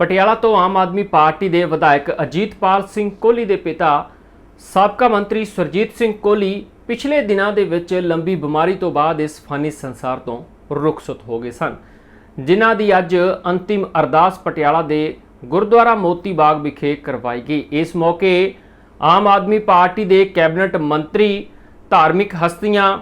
ਪਟਿਆਲਾ ਤੋਂ ਆਮ ਆਦਮੀ ਪਾਰਟੀ ਦੇ ਵਿਧਾਇਕ ਅਜੀਤਪਾਲ ਸਿੰਘ ਕੋਹਲੀ ਦੇ ਪਿਤਾ ਸਾਬਕਾ ਮੰਤਰੀ ਸੁਰਜੀਤ ਸਿੰਘ ਕੋਹਲੀ ਪਿਛਲੇ ਦਿਨਾਂ ਦੇ ਵਿੱਚ ਲੰਬੀ ਬਿਮਾਰੀ ਤੋਂ ਬਾਅਦ ਇਸ ਫਾਨੀ ਸੰਸਾਰ ਤੋਂ ਰੁਖਸਤ ਹੋ ਗਏ ਸਨ, ਜਿਨ੍ਹਾਂ ਦੀ ਅੱਜ ਅੰਤਿਮ ਅਰਦਾਸ ਪਟਿਆਲਾ ਦੇ ਗੁਰਦੁਆਰਾ ਮੋਤੀ ਬਾਗ ਵਿਖੇ ਕਰਵਾਈ ਗਈ। ਇਸ ਮੌਕੇ ਆਮ ਆਦਮੀ ਪਾਰਟੀ ਦੇ ਕੈਬਨਿਟ ਮੰਤਰੀ, ਧਾਰਮਿਕ ਹਸਤੀਆਂ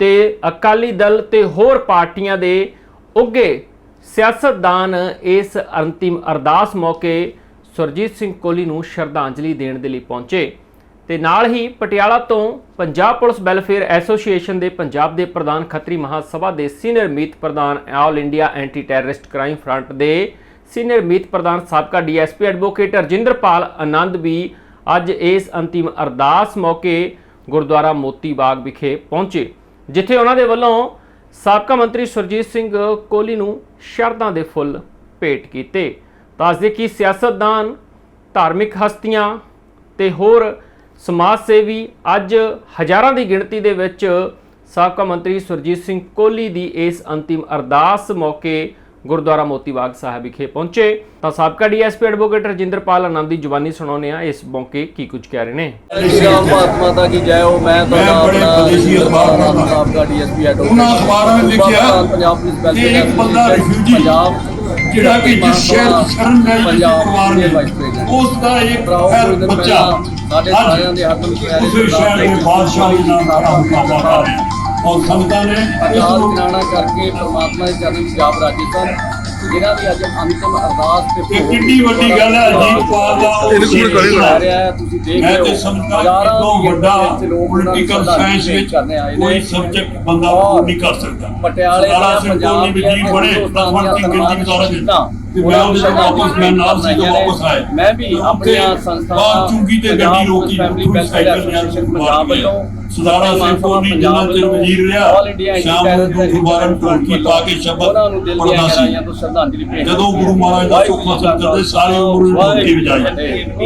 ਤੇ ਅਕਾਲੀ ਦਲ ਤੇ ਹੋਰ ਪਾਰਟੀਆਂ ਦੇ ਉੱਗੇ ਸਿਆਸਤਦਾਨ ਇਸ ਅੰਤਿਮ ਅਰਦਾਸ ਮੌਕੇ ਸੁਰਜੀਤ ਸਿੰਘ ਕੋਹਲੀ ਨੂੰ ਸ਼ਰਧਾਂਜਲੀ ਦੇਣ ਦੇ ਲਈ ਪਹੁੰਚੇ ਤੇ ਨਾਲ ਹੀ ਪਟਿਆਲਾ ਤੋਂ ਪੰਜਾਬ ਪੁਲਿਸ ਵੈਲਫੇਅਰ ਐਸੋਸੀਏਸ਼ਨ ਦੇ ਪੰਜਾਬ ਦੇ ਪ੍ਰਧਾਨ ਖੱਤਰੀ ਮਹਾਸਭਾ ਦੇ ਸੀਨੀਅਰ ਮੀਤ ਪ੍ਰਧਾਨ all India anti terrorist crime front ਦੇ ਸੀਨੀਅਰ ਮੀਤ ਪ੍ਰਧਾਨ ਸਾਬਕਾ ਡੀਐਸਪੀ ਐਡਵੋਕੇਟ ਰਜਿੰਦਰਪਾਲ ਆਨੰਦ ਵੀ ਅੱਜ ਇਸ ਅੰਤਿਮ ਅਰਦਾਸ ਮੌਕੇ ਗੁਰਦੁਆਰਾ ਮੋਤੀ ਬਾਗ ਵਿਖੇ ਪਹੁੰਚੇ, ਜਿੱਥੇ ਉਹਨਾਂ ਦੇ ਵੱਲੋਂ ਸਾਬਕਾ ਮੰਤਰੀ ਸੁਰਜੀਤ ਸਿੰਘ ਕੋਹਲੀ ਨੂੰ ਸ਼ਰਧਾ ਦੇ ਫੁੱਲ ਭੇਟ ਕੀਤੇ। ਦੱਸਦੇ ਕਿ ਸਿਆਸਤਦਾਨ, ਧਾਰਮਿਕ ਹਸਤੀਆਂ ਤੇ ਹੋਰ ਸਮਾਜ ਸੇਵੀ ਅੱਜ ਹਜ਼ਾਰਾਂ ਦੀ ਗਿਣਤੀ ਦੇ ਵਿੱਚ ਸਾਬਕਾ ਮੰਤਰੀ ਸੁਰਜੀਤ ਸਿੰਘ ਕੋਹਲੀ ਦੀ ਇਸ ਅੰਤਿਮ ਅਰਦਾਸ ਮੌਕੇ ਗੁਰਦੁਆਰਾ ਮੋਤੀ ਬਾਗ ਸਾਹਿਬ ਵਿਖੇ ਪਹੁੰਚੇ। ਤਾਂ ਸਾਬਕਾ ਡੀਐਸਪੀ ਐਡਵੋਕੇਟ ਰਜਿੰਦਰਪਾਲ ਆਨੰਦ ਦੀ ਜ਼ੁਬਾਨੀ ਸੁਣਾਉਂਦੇ ਆ ਇਸ ਮੌਕੇ ਕੀ ਕੁਝ ਕਹਿ ਰਹੇ ਨੇ? ਸ਼੍ਰੀ ਰਾਮ ਭਾਰਤ ਮਾਤਾ ਕੀ ਜੈ ਹੋ। ਮੈਂ ਤੁਹਾਡਾ ਮੈਂ ਬੜੇ ਆਪਣਾ ਵਿਦੇਸ਼ੀ ਅਖਬਾਰ ਪੜ੍ਹਦਾ। ਸਾਬਕਾ ਡੀਐਸਪੀ ਐਡਵੋਕੇਟ। ਉਹਨਾਂ ਅਖਬਾਰਾਂ ਵਿੱਚ ਲਿਖਿਆ ਪੰਜਾਬ ਪੁਲਿਸ ਕਿ ਵੈਲਫੇਅਰ ਇੱਕ ਬੰਦਾ ਐਸੋਸੀਏਸ਼ਨ refugee ਪੰਜਾਬ ਜਿਹੜਾ ਕਿ ਜਿਸ ਸ਼ਹਿਰ ਸ਼ਰਨ ਪੰਜਾਬ ਪਰਿਵਾਰ ਦੇ ਨੇ ਉਸ ਦਾ ਇੱਕ ਹੈ ਦਿਨ ਬੱਚਾ ਸਾਡੇ ਸਾਰਿਆਂ ਦੇ ਹੱਥ ਵਿੱਚ ਪਿਆਰੇ ਉਸੇ ਸ਼ਹਿਰ ਦੇ ਬਾਦਸ਼ਾਹ ਦੇ ਨਾਮ ਬਾਬਾ ਨੇ ਔਰ ਸੰਗਤਾਂ ਨੇ ਅਰਦਾਸ ਕਰਾਣਾ ਕਰਕੇ ਪ੍ਰਮਾਤਮਾ ਦੇ ਚਰਨ ਜਾਪ ਰਾਜੀ ਸਨ ਜਿਨ੍ਹਾਂ ਦੀ ਅੱਜ ਅੰਤਿਮ ਅਰਦਾਸ ਤੇ ਇਹ ਕਿੰਨੀ ਵੱਡੀ ਗੱਲ ਹੈ ਅਜੀਤ ਪਾਲ ਦਾ ਉਹ ਕਰ ਹੋਇਆ। ਰਿਹਾ ਹੈ ਤੁਸੀਂ ਦੇਖ ਮੈਂ ਰਹੇ ਤੇ ਹੋ ਸਮਝਦਾ ਹਜ਼ਾਰਾਂ ਕਿ ਤੋਂ ਦੀ ਵੱਡਾ ਪੋਲੀਟੀਕਲ ਸਾਇੰਸ ਵਿੱਚ। ਕੋਈ ਸਬਜੈਕਟ ਬੰਦਾ ਨਹੀਂ ਕਰ ਸਕਦਾ ਪਟਿਆਲੇ ਸਿੰਘ ਪੰਜਾਬ ਵੀ ਜੀ ਬੜੇ ਦੀਆਂ ਦੀ ਗਿਣਤੀ ਸ਼ਹੀਦਾਂ, ਤੇ ਮੈਂ ਉਹਦੇ ਨਾਲ ਵਾਪਸ ਮੈਂ ਨਾਲ ਸੀ ਜਦੋਂ ਵਾਪਸ ਆਏ ਮੈਂ ਵੀ ਆਪਣੀਆਂ ਸੰਸਥਾਵਾਂ ਚੁੰਗੀ ਤੇ ਗੱਡੀ ਰੋਕੀ ਫੈਮਿਲੀ ਵੈਲਫੇਅਰ ਐਸੋਸੀਏਸ਼ਨ ਪੰਜਾਬ ਵੱਲੋਂ ਸਰਦਾਰਾ ਸਿੰਘ ਕੋਹਲੀ ਜਿੰਨਾ ਚਿਰ ਵਜ਼ੀਰ ਰਿਹਾ ਸ਼ਾਮ ਨੂੰ ਦੋ ਮੁਬਾਰਕ ਢੋਲਕੀ ਪਾ ਕੇ ਸ਼ਬਦ ਪੜ੍ਹਦਾ ਸੀ। ਤੋਂ ਜਦੋਂ ਗੁਰੂ ਮਹਾਰਾਜ ਦਾ ਸੁੱਖ ਹਾਸਲ ਕਰਦੇ ਸਾਰੀ ਉਮਰ ਨੂੰ ਢੋਲਕੀ ਵਜਾਈ